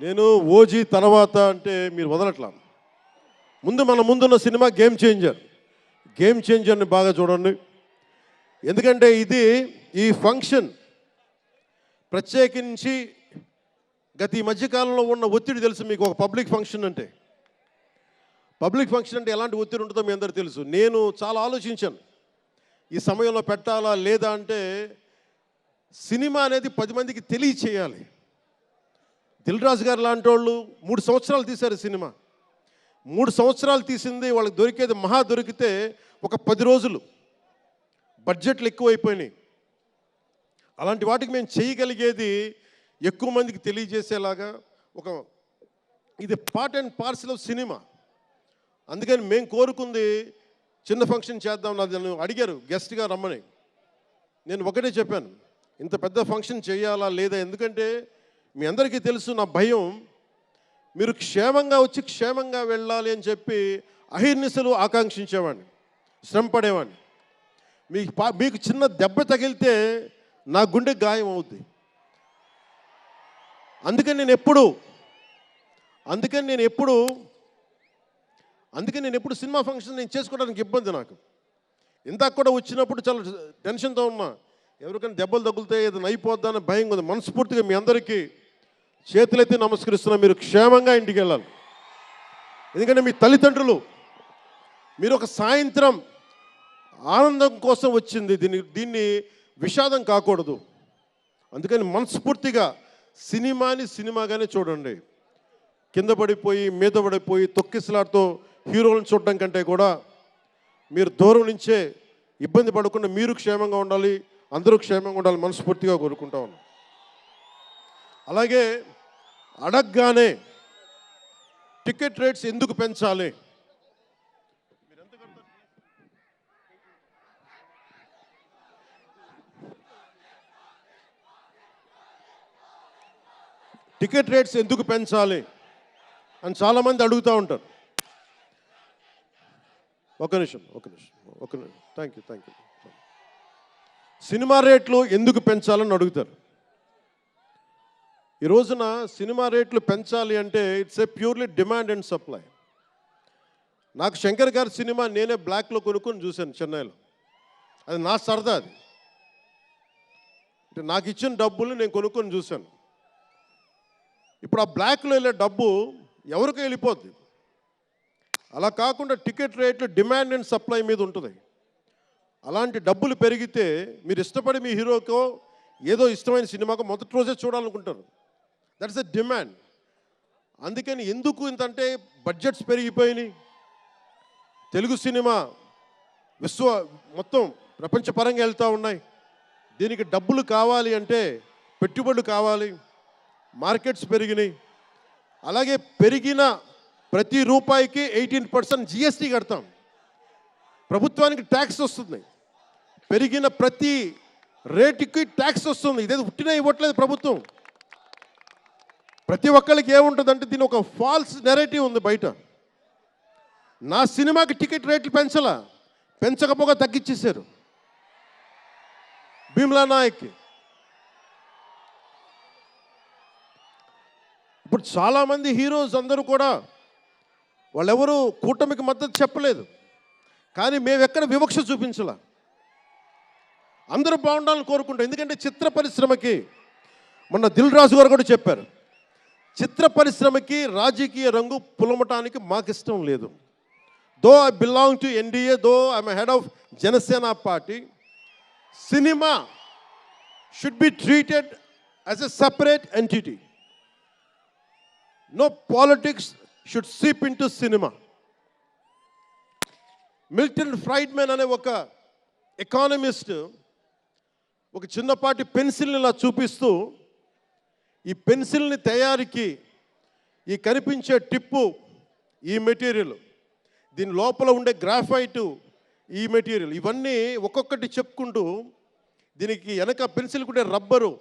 నేను ఓజీ తర్వాత అంటే మీరు వదలట్లా. ముందు మన ముందున్న సినిమా గేమ్ చేంజర్ గేమ్ చేంజర్ని బాగా చూడండి. ఎందుకంటే ఇది ఈ ఫంక్షన్ ప్రత్యేకించి గత ఈ మధ్యకాలంలో ఉన్న ఒత్తిడి తెలుసు మీకు ఒక పబ్లిక్ ఫంక్షన్ అంటే. పబ్లిక్ ఫంక్షన్ అంటే ఎలాంటి ఒత్తిడి ఉంటుందో మీ అందరికీ తెలుసు. నేను చాలా ఆలోచించాను. ఈ సమయంలో పెట్టాలా లేదా అంటే సినిమా అనేది పది మందికి తెలియచేయాలి. రాజు గారు లాంటి వాళ్ళు మూడు సంవత్సరాలు తీశారు సినిమా. మూడు సంవత్సరాలు తీసింది వాళ్ళకి దొరికేది మహా దొరికితే ఒక పది రోజులు. బడ్జెట్లు ఎక్కువైపోయినాయి. అలాంటి వాటికి మేము చేయగలిగేది ఎక్కువ మందికి తెలియజేసేలాగా ఒక ఇది part and parcel of cinema అందుకని మేము కోరుకుంది చిన్న ఫంక్షన్ చేద్దాం నన్ను అడిగారు గెస్ట్గా రమ్మని. నేను ఒకటే చెప్పాను ఇంత పెద్ద ఫంక్షన్ చేయాలా లేదా? ఎందుకంటే మీ అందరికీ తెలుసు నా భయం. మీరు క్షేమంగా వచ్చి క్షేమంగా వెళ్ళాలి అని చెప్పి అహిర్నిశలు ఆకాంక్షించేవాడిని శ్రమపడేవాడిని. మీకు పా- మీకు చిన్న దెబ్బ తగిలితే నా గుండె గాయం అవుద్ది. అందుకని నేను ఎప్పుడు అందుకని నేను ఎప్పుడు అందుకని నేను ఎప్పుడు సినిమా ఫంక్షన్ నేను చేసుకోవడానికి ఇబ్బంది నాకు. ఇందాక కూడా వచ్చినప్పుడు చాలా టెన్షన్తో ఉన్నా ఎవరికైనా దెబ్బలు తగులుతాయి ఏదైనా అయిపోద్దని భయం ఉంది మనస్ఫూర్తిగా మీ అందరికీ చేతులైతే నమస్కరిస్తున్నా మీరు క్షేమంగా ఇంటికి వెళ్ళాలి. ఎందుకంటే మీ తల్లిదండ్రులు మీరు ఒక సాయంత్రం ఆనందం కోసం వచ్చింది. దీన్ని దీన్ని విషాదం కాకూడదు. అందుకని మనస్ఫూర్తిగా సినిమాని సినిమాగానే చూడండి. కింద పడిపోయి మీద పడిపోయి తొక్కిసలాడుతూ హీరోలను చూడడం కంటే కూడా మీరు దూరం నుంచే ఇబ్బంది పడకుండా మీరు క్షేమంగా ఉండాలి. అందరూ క్షేమంగా ఉండాలి మనస్ఫూర్తిగా కోరుకుంటా ఉన్నాం. అలాగే అడగగానే టికెట్ రేట్స్ ఎందుకు పెంచాలి? టికెట్ రేట్స్ ఎందుకు పెంచాలి అని చాలామంది అడుగుతూ ఉంటారు. ఒక నిమిషం ఒక నిమిషం ఒక నిమిషం. Thank you thank you cinema రేట్లు ఎందుకు పెంచాలని అడుగుతారు. ఈ రోజున సినిమా రేట్లు పెంచాలి అంటే it's a purely demand and supply. నాకు శంకర్ గారి సినిమా నేనే బ్లాక్లో కొనుక్కొని చూశాను చెన్నైలో. అది నా సరదా అది. అంటే నాకు ఇచ్చిన డబ్బులు నేను కొనుక్కొని చూశాను. ఇప్పుడు ఆ బ్లాక్లో వెళ్ళే డబ్బు ఎవరికి వెళ్ళిపోద్ది? అలా కాకుండా టికెట్ రేట్లు డిమాండ్ అండ్ సప్లై మీద ఉంటుంది. అలాంటి డబ్బులు పెరిగితే మీరు ఇష్టపడి మీ హీరోకో ఏదో ఇష్టమైన సినిమాకో మొదటి రోజే చూడాలనుకుంటారు. దట్స్ ఎ డిమాండ్ అందుకని ఎందుకు ఇంతంటే బడ్జెట్స్ పెరిగిపోయినాయి. తెలుగు సినిమా విశ్వ మొత్తం ప్రపంచపరంగా వెళ్తూ ఉన్నాయి. దీనికి డబ్బులు కావాలి అంటే పెట్టుబడులు కావాలి. మార్కెట్స్ పెరిగినాయి. అలాగే పెరిగిన ప్రతి రూపాయికి ఎయిటీన్ పర్సెంట్ జిఎస్టీ కడతాం. ప్రభుత్వానికి ట్యాక్స్ వస్తుంది. పెరిగిన ప్రతి రేటుకి ట్యాక్స్ వస్తుంది. ఇదేదో పుట్టినా ఇవ్వట్లేదు ప్రభుత్వం. ప్రతి ఒక్కరికి ఏముంటుందంటే దీని ఒక ఫాల్స్ నెరేటివ్ ఉంది బయట. నా సినిమాకి టికెట్ రేట్లు పెంచలా? పెంచకపోగా తగ్గించేశారు భీమ్లా నాయక్. ఇప్పుడు చాలామంది హీరోస్ అందరూ కూడా వాళ్ళెవరూ కూటమికి మద్దతు చెప్పలేదు. కానీ మేము ఎక్కడ వివక్ష చూపించలా? అందరూ బాగుండాలని కోరుకుంటాం. ఎందుకంటే చిత్ర పరిశ్రమకి మొన్న దిల్ రాజు గారు కూడా చెప్పారు చిత్ర పరిశ్రమకి రాజకీయ రంగు పులమటానికి మాకు ఇష్టం లేదు. Though I belong to NDA though I'm head of Janasena party cinema should be treated as a separate entity. No politics should seep into cinema. Milton Friedman అనే ఒక ఎకానమిస్ట్ ఒక చిన్నపాటి పెన్సిల్ని ఇలా చూపిస్తూ ఈ పెన్సిల్ని తయారీకి ఈ కనిపించే టిప్పు ఈ మెటీరియల్. దీని లోపల ఉండే గ్రాఫైటు ఈ మెటీరియల్. ఇవన్నీ ఒక్కొక్కటి చెప్పుకుంటూ దీనికి వెనక పెన్సిల్ ఉండే రబ్బరు.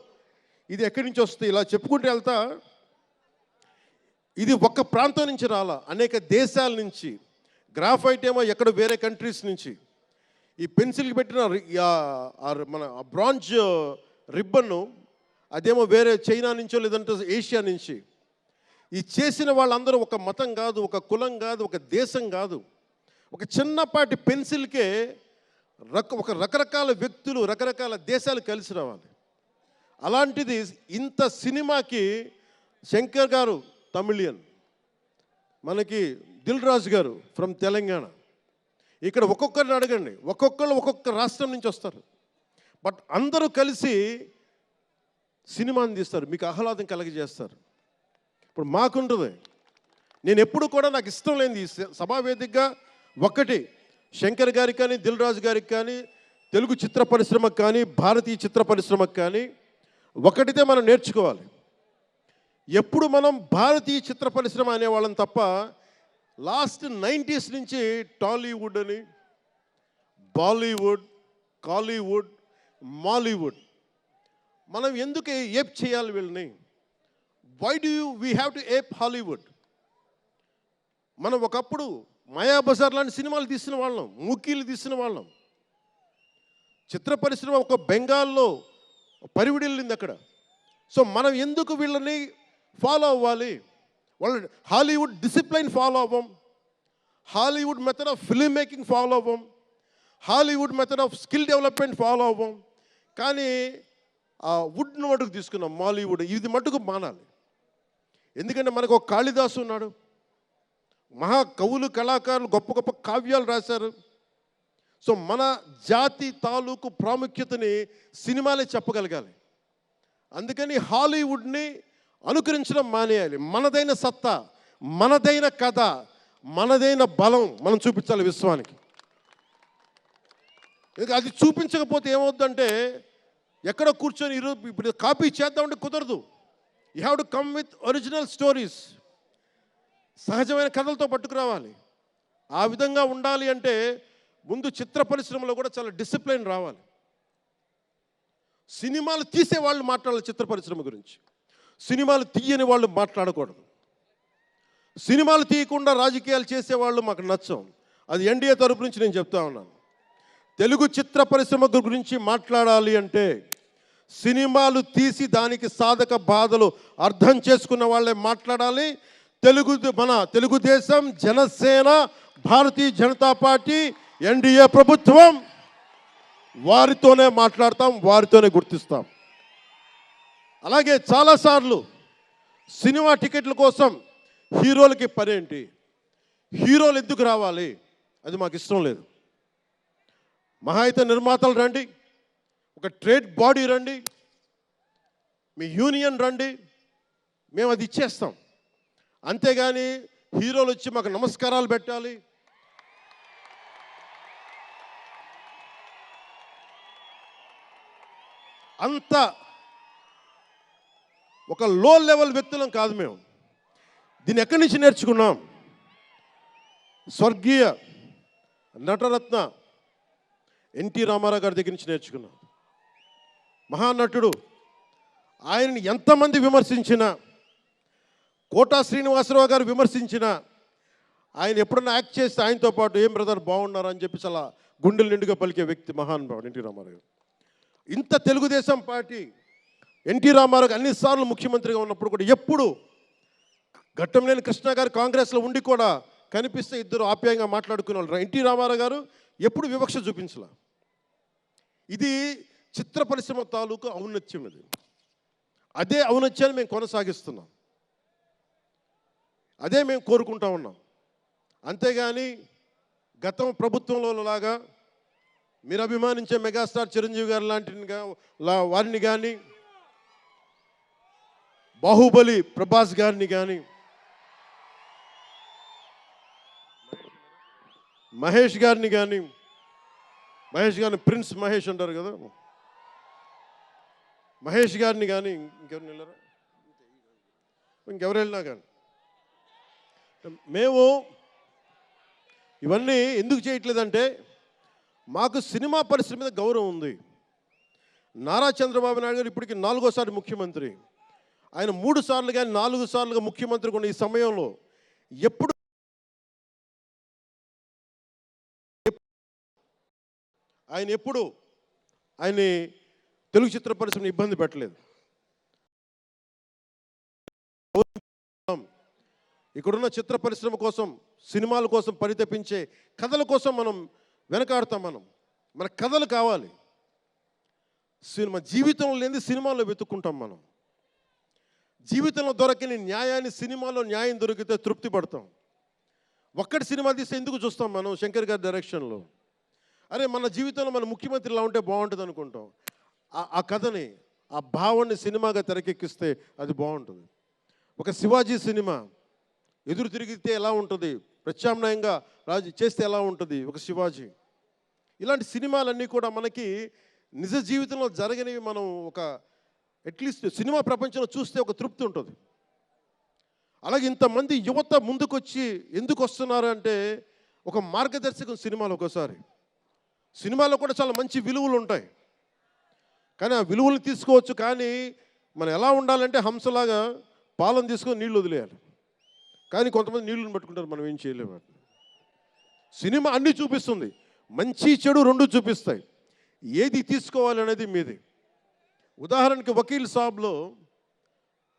ఇది ఎక్కడి నుంచి వస్తుంది? ఇలా చెప్పుకుంటూ వెళ్తా. ఇది ఒక్క ప్రాంతం నుంచి రాలా. అనేక దేశాల నుంచి. గ్రాఫైట్ ఏమో ఎక్కడ వేరే కంట్రీస్ నుంచి. ఈ పెన్సిల్కి పెట్టిన మన బ్రాంజ్ రిబ్బన్ను అదేమో వేరే చైనా నుంచో లేదంటే ఏషియా నుంచి. ఈ చేసిన వాళ్ళందరూ ఒక మతం కాదు ఒక కులం కాదు ఒక దేశం కాదు. ఒక చిన్నపాటి పెన్సిల్కే రక ఒక రకరకాల వ్యక్తులు రకరకాల దేశాలు కలిసి రావాలి. అలాంటిది ఇంత సినిమాకి శంకర్ గారు తమిళియన్. మనకి దిల్ రాజు గారు ఫ్రమ్ తెలంగాణ. ఇక్కడ ఒక్కొక్కరిని అడగండి. ఒక్కొక్కరు ఒక్కొక్క రాష్ట్రం నుంచి వస్తారు. బట్ అందరూ కలిసి సినిమాని తీస్తారు. మీకు ఆహ్లాదం కలిగజేస్తారు. ఇప్పుడు మాకుంటుంది నేను ఎప్పుడు కూడా నాకు ఇష్టం లేనిది సభావేదికగా ఒక్కటి శంకర్ గారికి కానీ దిల్ రాజు గారికి కానీ తెలుగు చిత్ర పరిశ్రమకు కానీ భారతీయ చిత్ర పరిశ్రమకు కానీ ఒకటితే మనం నేర్చుకోవాలి. ఎప్పుడు మనం భారతీయ చిత్ర పరిశ్రమ అనేవాళ్ళం తప్ప లాస్ట్ నైంటీస్ నుంచి టాలీవుడ్ అని బాలీవుడ్ కాలీవుడ్ మాలీవుడ్. మనం ఎందుకు ఏప్ చేయాలి వీళ్ళని? Why do you we have to ape Hollywood మనం ఒకప్పుడు మాయాబజార్ లాంటి సినిమాలు తీసిన వాళ్ళం మూకీలు తీసిన వాళ్ళం. చిత్ర పరిశ్రమ ఒక బెంగాల్లో పరివిడిల్లింది అక్కడ. సో మనం ఎందుకు వీళ్ళని ఫాలో అవ్వాలి? వాళ్ళ Hollywood discipline follow అవ్వం Hollywood method of film making follow అవ్వం Hollywood method of skill development follow అవ్వం కానీ ఆ వుడ్ మటుకు తీసుకున్నాం మాలీవుడ్ ఇది మటుకు మానాలి. ఎందుకంటే మనకు ఒక కాళిదాసు ఉన్నాడు. మహా కవులు కళాకారులు గొప్ప గొప్ప కావ్యాలు రాశారు. సో మన జాతి తాలూకు ప్రాముఖ్యతని సినిమాలే చెప్పగలగాలి. అందుకని హాలీవుడ్ని అనుకరించడం మానేయాలి. మనదైన సత్తా మనదైన కథ మనదైన బలం మనం చూపించాలి విశ్వానికి. ఇక అది చూపించకపోతే ఏమవుద్దంటే ఎక్కడ కూర్చొని ఈరోజు ఇప్పుడు కాపీ చేద్దామంటే కుదరదు. You have to come with original stories సహజమైన కథలతో పట్టుకురావాలి. ఆ విధంగా ఉండాలి అంటే ముందు చిత్ర పరిశ్రమలో కూడా చాలా డిసిప్లిన్ రావాలి. సినిమాలు తీసే వాళ్ళు మాట్లాడాలి చిత్ర పరిశ్రమ గురించి. సినిమాలు తీయని వాళ్ళు మాట్లాడకూడదు. సినిమాలు తీయకుండా రాజకీయాలు చేసేవాళ్ళు మాకు నచ్చం. అది ఎన్డీఏ తరపు నుంచి నేను చెప్తా ఉన్నాను. తెలుగు చిత్ర పరిశ్రమ గురించి మాట్లాడాలి అంటే సినిమాలు తీసి దానికి సాధక బాధలు అర్థం చేసుకున్న వాళ్ళే మాట్లాడాలి. తెలుగు మన తెలుగుదేశం జనసేన భారతీయ జనతా పార్టీ ఎన్డీఏ ప్రభుత్వం వారితోనే మాట్లాడతాం వారితోనే గుర్తిస్తాం. అలాగే చాలాసార్లు సినిమా టికెట్ల కోసం హీరోలకి పనేంటి? హీరోలు ఎందుకు రావాలి? అది మాకు ఇష్టం లేదు. మహా అయితే నిర్మాతలు రండి ఒక ట్రేడ్ బాడీ రండి మీ యూనియన్ రండి మేము అది ఇచ్చేస్తాం. అంతేగాని హీరోలు వచ్చి మాకు నమస్కారాలు పెట్టాలి. అంత ఒక లో లెవెల్ వ్యక్తులం కాదు మేము. దీన్ని ఎక్కడి నుంచి నేర్చుకున్నాం? స్వర్గీయ నటరత్న ఎన్టీ రామారావు గారి దగ్గర నుంచి నేర్చుకున్నాం. మహానటుడు ఆయనని ఎంతమంది విమర్శించినా కోటా శ్రీనివాసరావు గారు విమర్శించినా ఆయన ఎప్పుడన్నా యాక్ట్ చేస్తే ఆయనతో పాటు ఏం బ్రదర్ బాగున్నారు? అని చెప్పి చాలా గుండెలు నిండుగా పలికే వ్యక్తి మహానుభావుడు ఎన్టీ రామారావు ఇంత తెలుగుదేశం పార్టీ ఎన్టీ రామారావు గారు అన్నిసార్లు ముఖ్యమంత్రిగా ఉన్నప్పుడు కూడా ఎప్పుడు ఘట్టంలేని కృష్ణ గారు కాంగ్రెస్లో ఉండి కూడా కనిపిస్తే ఇద్దరు ఆప్యాయంగా మాట్లాడుకునే వాళ్ళు ఎన్టీ రామారావు గారు ఎప్పుడు వివక్ష చూపించలా. ఇది చిత్ర పరిశ్రమ తాలూకు ఔన్నత్యం ఇది. అదే ఔన్నత్యాన్ని మేము కొనసాగిస్తున్నాం. అదే మేము కోరుకుంటా ఉన్నాం. అంతేగాని గతం ప్రభుత్వంలో లాగా మీరు అభిమానించే మెగాస్టార్ చిరంజీవి గారు లాంటి వారిని కానీ బాహుబలి ప్రభాస్ గారిని కానీ మహేష్ గారిని కానీ మహేష్ గారిని ప్రిన్స్ మహేష్ అంటారు కదా. మహేష్ గారిని కానీ ఇంకెవరిని వెళ్ళారా? ఇంకెవరు వెళ్ళినా కానీ మేము ఇవన్నీ ఎందుకు చేయట్లేదంటే మాకు సినిమా పరిశ్రమ మీద గౌరవం ఉంది. నారా చంద్రబాబు నాయుడు గారు ఇప్పటికి నాలుగోసారి ముఖ్యమంత్రి. ఆయన మూడు సార్లు కానీ నాలుగు సార్లుగా ముఖ్యమంత్రి కొన్ని ఈ సమయంలో ఎప్పుడు ఆయన ఎప్పుడు ఆయన తెలుగు చిత్ర పరిశ్రమను ఇబ్బంది పెట్టలేదు. ఇక్కడున్న చిత్ర పరిశ్రమ కోసం సినిమాల కోసం పరితపించే కథల కోసం మనం వెనకాడతాం మనం. మన కథలు కావాలి. సినిమా జీవితంలో లేని సినిమాలో వెతుక్కుంటాం మనం. జీవితంలో దొరకని న్యాయాన్ని సినిమాలో న్యాయం దొరికితే తృప్తి పడతాం. ఒక్కటి సినిమా తీస్తే ఎందుకు చూస్తాం మనం? శంకర్ గారి డైరెక్షన్లో. అరే మన జీవితంలో మన ముఖ్యమంత్రి ఇలా ఉంటే బాగుంటుంది అనుకుంటాం. ఆ- ఆ కథని ఆ భావాన్ని సినిమాగా తెరకెక్కిస్తే అది బాగుంటుంది. ఒక శివాజీ సినిమా ఎదురు తిరిగితే ఎలా ఉంటుంది? ప్రత్యామ్నాయంగా రాజు చేస్తే ఎలా ఉంటుంది? ఒక శివాజీ. ఇలాంటి సినిమాలన్నీ కూడా మనకి నిజ జీవితంలో జరగనివి మనం ఒక అట్లీస్ట్ సినిమా ప్రపంచంలో చూస్తే ఒక తృప్తి ఉంటుంది. అలాగే ఇంతమంది యువత ముందుకొచ్చి ఎందుకు వస్తున్నారు అంటే ఒక మార్గదర్శకం సినిమాలు ఒకసారి. సినిమాలో కూడా చాలా మంచి విలువలు ఉంటాయి. కానీ ఆ విలువలు తీసుకోవచ్చు కానీ మనం ఎలా ఉండాలంటే హంసలాగా పాలన తీసుకొని నీళ్ళు వదిలేయాలి. కానీ కొంతమంది నీళ్ళని పట్టుకుంటారు మనం ఏం చేయలేము. సినిమా అన్నీ చూపిస్తుంది మంచి చెడు రెండు చూపిస్తాయి. ఏది తీసుకోవాలి అనేది మీది. ఉదాహరణకి వకీల్ సాబ్లో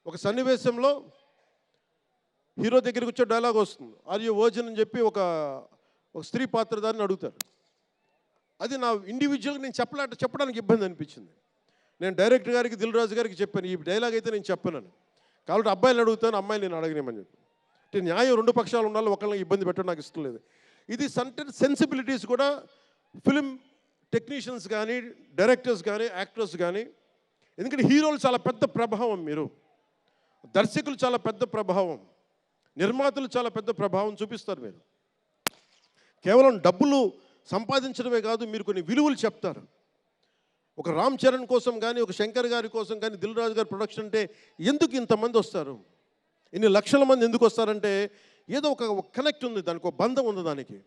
ఒక సన్నివేశంలో హీరో దగ్గరికి వచ్చే డైలాగ్ వస్తుంది. ఆర్ యూ వర్జన్ అని చెప్పి ఒక ఒక స్త్రీ పాత్రధారిని అడుగుతారు. అది నా ఇండివిజువల్గా నేను చెప్పలేట చెప్పడానికి ఇబ్బంది అనిపించింది. నేను డైరెక్టర్ గారికి దిల్ రాజు గారికి చెప్పాను. ఈ డైలాగ్ అయితే నేను చెప్పనని. కాబట్టి అబ్బాయిని అడుగుతాను అమ్మాయిని నేను అడగనేమని చెప్పి. అంటే న్యాయం రెండు పక్షాలు ఉండాలి ఒకళ్ళని ఇబ్బంది పెట్టడం నాకు ఇష్టం లేదు. ఇది సంటెన్ సెన్సిబిలిటీస్ కూడా ఫిలిం టెక్నీషియన్స్ కానీ డైరెక్టర్స్ కానీ యాక్టర్స్ కానీ ఎందుకంటే హీరోలు చాలా పెద్ద ప్రభావం మీరు. దర్శకులు చాలా పెద్ద ప్రభావం. నిర్మాతలు చాలా పెద్ద ప్రభావం చూపిస్తారు మీరు. కేవలం డబ్బులు సంపాదించడమే కాదు మీరు కొన్ని విలువలు చెప్తారు. ఒక రామ్ చరణ్ కోసం కానీ ఒక శంకర్ గారి కోసం కానీ దిల్ రాజు గారి ప్రొడక్షన్ అంటే ఎందుకు ఇంతమంది వస్తారు? ఇన్ని లక్షల మంది ఎందుకు వస్తారంటే ఏదో ఒక కనెక్ట్ ఉంది దానికి ఒక బంధం ఉంది దానికి.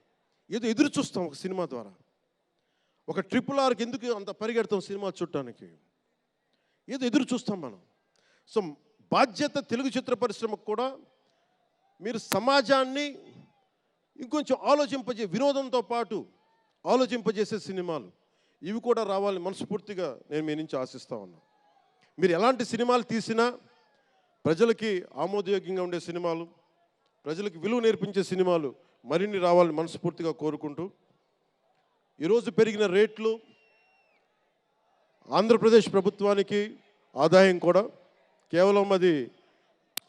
ఏదో ఎదురు చూస్తాం ఒక సినిమా ద్వారా. ఒక ట్రిపుల్ ఆర్కి ఎందుకు అంత పరిగెడతాం సినిమా చూడటానికి? ఏదో ఎదురు చూస్తాం మనం. సో బాధ్యత తెలుగు చిత్ర పరిశ్రమకు కూడా మీరు సమాజాన్ని ఇంకొంచెం ఆలోచింపజే వినోదంతో పాటు ఆలోచింపజేసే సినిమాలు. ఇవి కూడా రావాలని మనస్ఫూర్తిగా నేను మీ నుంచి ఆశిస్తా ఉన్నా. మీరు ఎలాంటి సినిమాలు తీసినా ప్రజలకి ఆమోదయోగ్యంగా ఉండే సినిమాలు ప్రజలకు విలువ నేర్పించే సినిమాలు మరిన్ని రావాలని మనస్ఫూర్తిగా కోరుకుంటూ ఈరోజు పెరిగిన రేట్లు ఆంధ్రప్రదేశ్ ప్రభుత్వానికి ఆదాయం కూడా కేవలం అది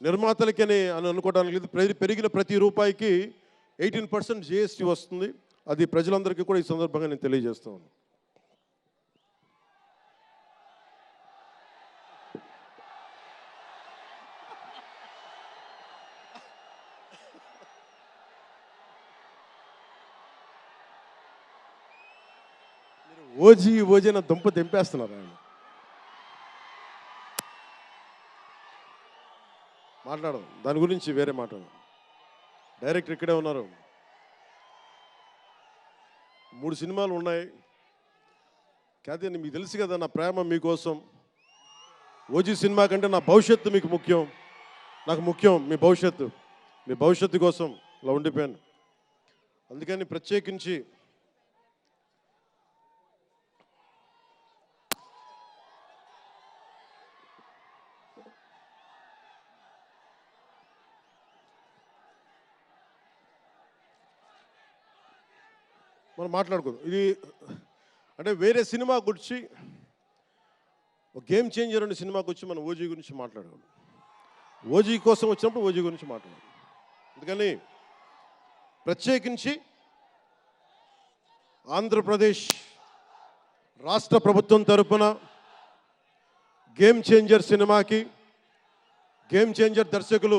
నిర్మాతలకని అని అనుకోవడానికి లేదు. పెరిగిన ప్రతి రూపాయికి ఎయిటీన్ పర్సెంట్ జిఎస్టీ వస్తుంది. అది ప్రజలందరికీ కూడా ఈ సందర్భంగా నేను తెలియజేస్తాను ఓజీ ఓజీ అన్న దుంప దింపేస్తున్నారు ఆయన. మాట్లాడదు. దాని గురించి వేరే మాట. డైరెక్టర్ ఇక్కడే ఉన్నారు. మూడు సినిమాలు ఉన్నాయి. కాదే మీకు తెలుసు కదా నా ప్రేమ మీకోసం. ఓజీ సినిమా కంటే నా భవిష్యత్తు మీకు ముఖ్యం. నాకు ముఖ్యం మీ భవిష్యత్తు. మీ భవిష్యత్తు కోసం ఇలా ఉండిపోయాను. అందుకని ప్రత్యేకించి మనం మాట్లాడుకుందాం. ఇది అంటే వేరే సినిమా గురించి ఒక గేమ్ చేంజర్ అనే సినిమాకి వచ్చి మనం ఓజీ గురించి మాట్లాడుకుందాం. ఓజీ కోసం వచ్చినప్పుడు ఓజీ గురించి మాట్లాడాలి అందుకని ప్రత్యేకించి ఆంధ్రప్రదేశ్ రాష్ట్ర ప్రభుత్వం తరపున గేమ్ చేంజర్ సినిమాకి గేమ్ చేంజర్ దర్శకులు